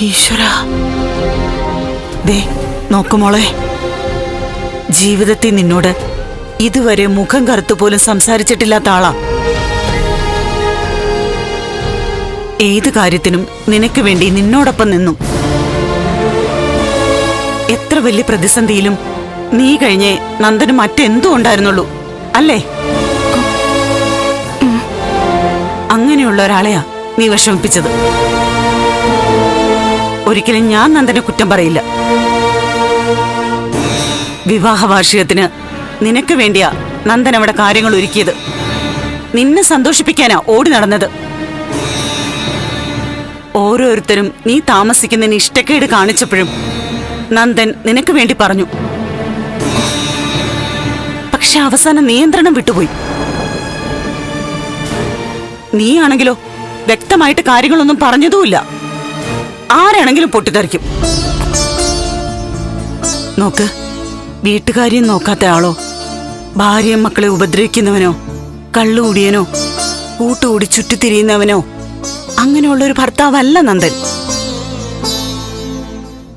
ഈശ്വര. ദേ നോക്കുമോളെ ജീവിതത്തിൽ നിന്നോട് ഇതുവരെ മുഖം കറുത്തു പോലും സംസാരിച്ചിട്ടില്ലാത്ത ആളാ. ഏത് കാര്യത്തിനും നിനക്ക് വേണ്ടി നിന്നോടൊപ്പം നിന്നു. എത്ര വലിയ പ്രതിസന്ധിയിലും നീ കഴിഞ്ഞേ നന്ദന് മറ്റെന്തോ ഉണ്ടായിരുന്നുള്ളൂ. അല്ലേ? അങ്ങനെയുള്ള ഒരാളെയാ നീ വിഷമിപ്പിച്ചത്. ഒരിക്കലും ഞാൻ നന്ദനെ കുറ്റം പറയില്ല. വിവാഹ വാർഷികത്തിന് നിനക്ക് വേണ്ടിയാ നന്ദൻ അവിടെ കാര്യങ്ങൾ ഒരുക്കിയത്. നിന്നെ സന്തോഷിപ്പിക്കാനാ ഓടി നടന്നത്. ഓരോരുത്തരും നീ താമസിക്കുന്നതിന് ഇഷ്ടക്കേട് കാണിച്ചപ്പോഴും നന്ദൻ നിനക്ക് വേണ്ടി പറഞ്ഞു. പക്ഷെ അവസാനം നിയന്ത്രണം വിട്ടുപോയി. നീയാണെങ്കിലോ വ്യക്തമായിട്ട് കാര്യങ്ങളൊന്നും പറഞ്ഞതുമില്ല. ആരാണെങ്കിലും പൊട്ടിത്തെറിക്കും. നോക്ക് വീട്ടുകാരിയും നോക്കാത്ത ആളോ? ഭാര്യയും മക്കളെ ഉപദ്രവിക്കുന്നവനോ? കള്ളുകൂടിയനോ? കൂട്ടുകൂടി ചുറ്റിത്തിരിയുന്നവനോ? അങ്ങനെയുള്ള ഒരു ഭർത്താവല്ല നന്ദൻ.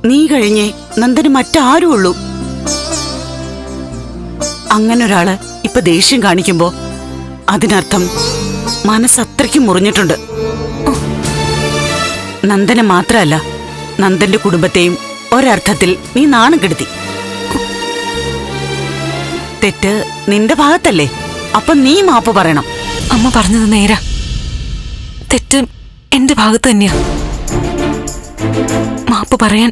നീ കഴിഞ്ഞേ നന്ദന് മറ്റാരും ഉള്ളൂ അങ്ങനൊരാൾ ഇപ്പൊ ദേഷ്യം കാണിക്കുമ്പോ അതിനർത്ഥം മനസ്സത്രയ്ക്കും മുറിഞ്ഞിട്ടുണ്ട്. നന്ദനെ മാത്രമല്ല നന്ദന്റെ കുടുംബത്തെയും ഒരർത്ഥത്തിൽ നീ നാണം കെടുത്തി. തെറ്റ് നിന്റെ ഭാഗത്തല്ലേ? അപ്പൊ നീ മാപ്പ് പറയണം. അമ്മ പറഞ്ഞത് നേരാ. തെറ്റ് എന്റെ ഭാഗത്ത് തന്നെയാ. മാപ്പ് പറയാൻ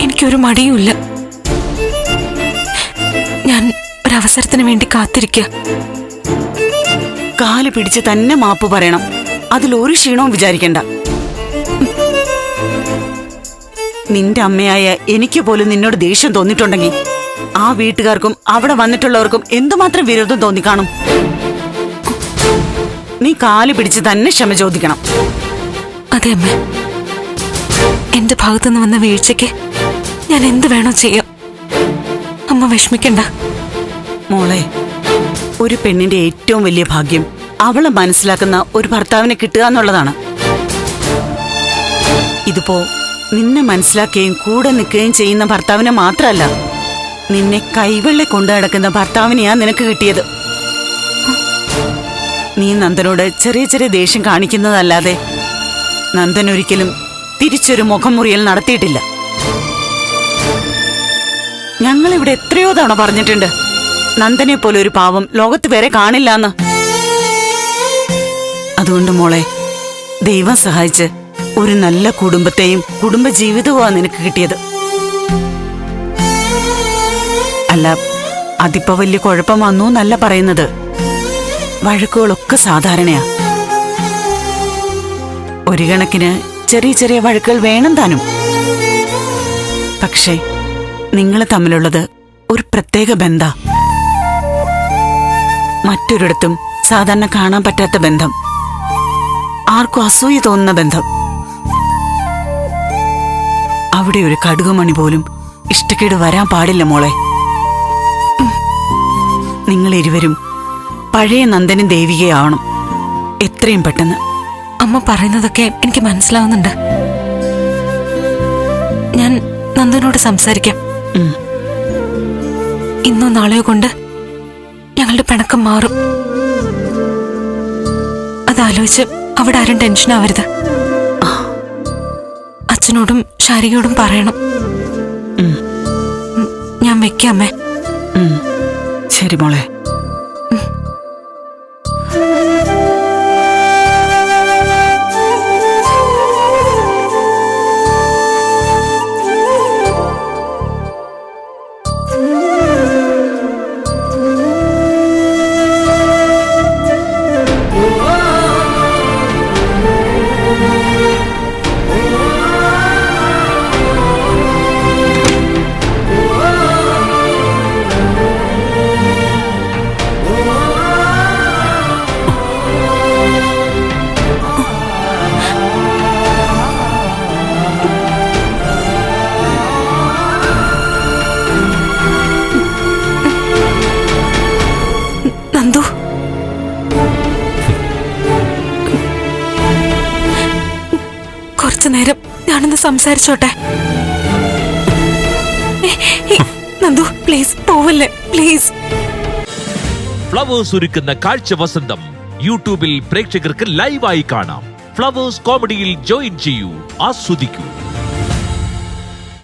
എനിക്കൊരു മടിയുമില്ല. ഞാൻ ഒരവസരത്തിന് വേണ്ടി കാത്തിരിക്ക. കാൽ പിടിച്ച് തന്നെ മാപ്പ് പറയണം. അതിൽ ഒരു ക്ഷീണവും വിചാരിക്കണ്ട. നിന്റെ അമ്മയായ എനിക്ക് പോലും നിന്നോട് ദേഷ്യം തോന്നിയിട്ടുണ്ടെങ്കിൽ ആ വീട്ടുകാർക്കും അവിടെ വന്നിട്ടുള്ളവർക്കും എന്തുമാത്രം വിരോധം തോന്നിക്കാണും നീ കാൽ പിടിച്ച് തന്നെ ക്ഷമ ചോദിക്കണം. അതെ അമ്മ. എന്റെ ഭാഗത്തുനിന്ന് വന്ന വീഴ്ചയ്ക്ക് ഞാൻ എന്ത് വേണോ ചെയ്യാം. അമ്മ വിഷമിക്കണ്ട. മോളെ ഒരു പെണ്ണിന്റെ ഏറ്റവും വലിയ ഭാഗ്യം അവളെ മനസ്സിലാക്കുന്ന ഒരു ഭർത്താവിനെ കിട്ടുക എന്നുള്ളതാണ്. ഇതിപ്പോ നിന്നെ മനസ്സിലാക്കുകയും കൂടെ നിൽക്കുകയും ചെയ്യുന്ന ഭർത്താവിനെ മാത്രമല്ല നിന്നെ കൈവെള്ളി കൊണ്ടു നടക്കുന്ന ഭർത്താവിനെയാ നിനക്ക് കിട്ടിയത്. നീ നന്ദനോട് ചെറിയ ചെറിയ ദേഷ്യം കാണിക്കുന്നതല്ലാതെ നന്ദൻ ഒരിക്കലും തിരിച്ചൊരു മുഖം മുറിയൽ നടത്തിയിട്ടില്ല. ഞങ്ങളിവിടെ എത്രയോ തവണ പറഞ്ഞിട്ടുണ്ട് നന്ദനെ പോലെ ഒരു പാവം ലോകത്ത് വേറെ കാണില്ലാന്ന്. അതുകൊണ്ട് മോളെ ദൈവം സഹായിച്ച് ഒരു നല്ല കുടുംബത്തെയും കുടുംബ ജീവിതവുമാ നിനക്ക് കിട്ടിയത്. അല്ല അതിപ്പ വലിയ കുഴപ്പം വന്നു എന്നല്ല പറയുന്നത്. വഴക്കുകളൊക്കെ സാധാരണയാ. ഒരു കണക്കിന് ചെറിയ ചെറിയ വഴക്കുകൾ വേണം താനും. പക്ഷേ നിങ്ങൾ തമ്മിലുള്ളത് ഒരു പ്രത്യേക ബന്ധ. മറ്റൊരിടത്തും സാധാരണ കാണാൻ പറ്റാത്ത ബന്ധം. ആർക്കും അസൂയ തോന്നുന്ന ബന്ധം. അവിടെ ഒരു കടുകുമണി പോലും ഇഷ്ടക്കേട് വരാൻ പാടില്ല മോളെ. നിങ്ങൾ ഇരുവരും പഴയ നന്ദനും ദേവികയാവണം എത്രയും പെട്ടെന്ന്. അമ്മ പറയുന്നതൊക്കെ എനിക്ക് മനസ്സിലാവുന്നുണ്ട്. ഞാൻ നന്ദനോട് സംസാരിക്കാം. ഇന്നോ നാളെയോ കൊണ്ട് ഞങ്ങളുടെ പിണക്കം മാറും. അതാലോചിച്ച് അവിടെ ആരും ടെൻഷൻ ആവരുത് അച്ഛനോടും ശാരികയോടും പറയണം. ഞാൻ വെക്കാമേ. ശരി ഉം. ശരി നേരം ഞാനൊന്ന് സംസാരിച്ചോട്ടെ? നന്ദു പ്ലീസ് പോവല്ലേ പ്ലീസ് ഫ്ലവേഴ്സ് ഒരുക്കുന്ന കാഴ്ച വസന്തം യൂട്യൂബിൽ പ്രേക്ഷകർക്ക് ലൈവായി കാണാം. ഫ്ലവേഴ്സ് കോമഡിയിൽ ജോയിൻ ചെയ്യൂ ആസ്വദിക്കൂ.